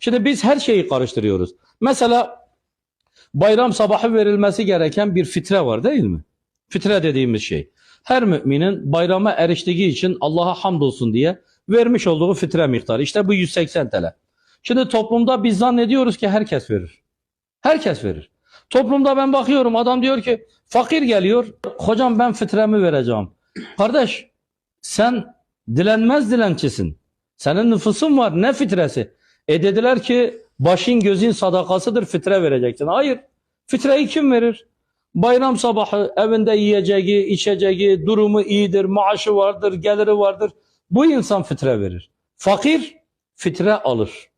Şimdi biz her şeyi karıştırıyoruz. Mesela bayram sabahı verilmesi gereken bir fitre var değil mi? Fitre dediğimiz şey. Her müminin bayrama eriştiği için Allah'a hamdolsun diye vermiş olduğu fitre miktarı. İşte bu 180 TL. Şimdi toplumda biz zannediyoruz ki herkes verir. Herkes verir. Toplumda ben bakıyorum adam diyor ki fakir geliyor. Hocam ben fitremi vereceğim. Kardeş sen dilenmez dilencisin. Senin nüfusun var ne fitresi? E dediler ki başın gözün sadakasıdır fitre vereceksin. Hayır. Fitreyi kim verir? Bayram sabahı evinde yiyeceği, içeceği, durumu iyidir, maaşı vardır, geliri vardır. Bu insan fitre verir. Fakir fitre alır.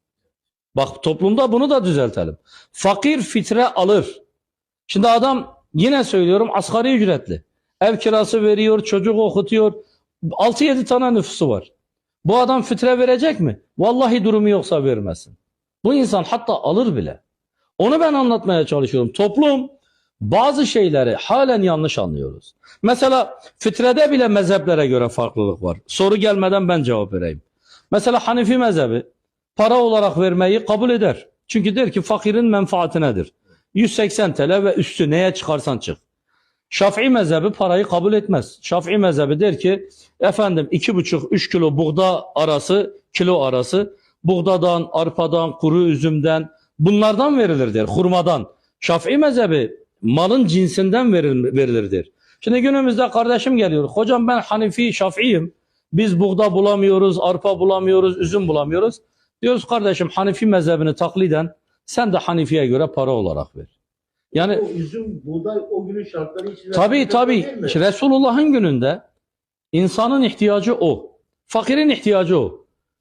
Bak toplumda bunu da düzeltelim. Fakir fitre alır. Şimdi adam yine söylüyorum asgari ücretli. Ev kirası veriyor, çocuk okutuyor. 6-7 tane nüfusu var. Bu adam fitre verecek mi? Vallahi durumu yoksa vermesin. Bu insan hatta alır bile. Onu ben anlatmaya çalışıyorum. Toplum bazı şeyleri halen yanlış anlıyoruz. Mesela fitrede bile mezheplere göre farklılık var. Soru gelmeden ben cevap vereyim. Mesela Hanifi mezhebi para olarak vermeyi kabul eder. Çünkü der ki fakirin menfaatinedir. 180 TL ve üstü neye çıkarsan çık. Şafii mezhebi parayı kabul etmez. Şafii mezhebi der ki efendim 2,5-3 kilo buğda arası, kilo arası buğdadan, arpadan, kuru üzümden bunlardan verilir der. Hurmadan. Şafii mezhebi malın cinsinden verilir der. Şimdi günümüzde kardeşim geliyor. Hocam ben Hanifi, Şafiiyim. Biz buğda bulamıyoruz, arpa bulamıyoruz, üzüm bulamıyoruz. Diyoruz kardeşim Hanifi mezhebini takliden sen de Hanifi'ye göre para olarak ver. Yani o üzüm, buğday o günün şartları için. Tabii tabii. Resulullah'ın gününde insanın ihtiyacı o. Fakirin ihtiyacı o.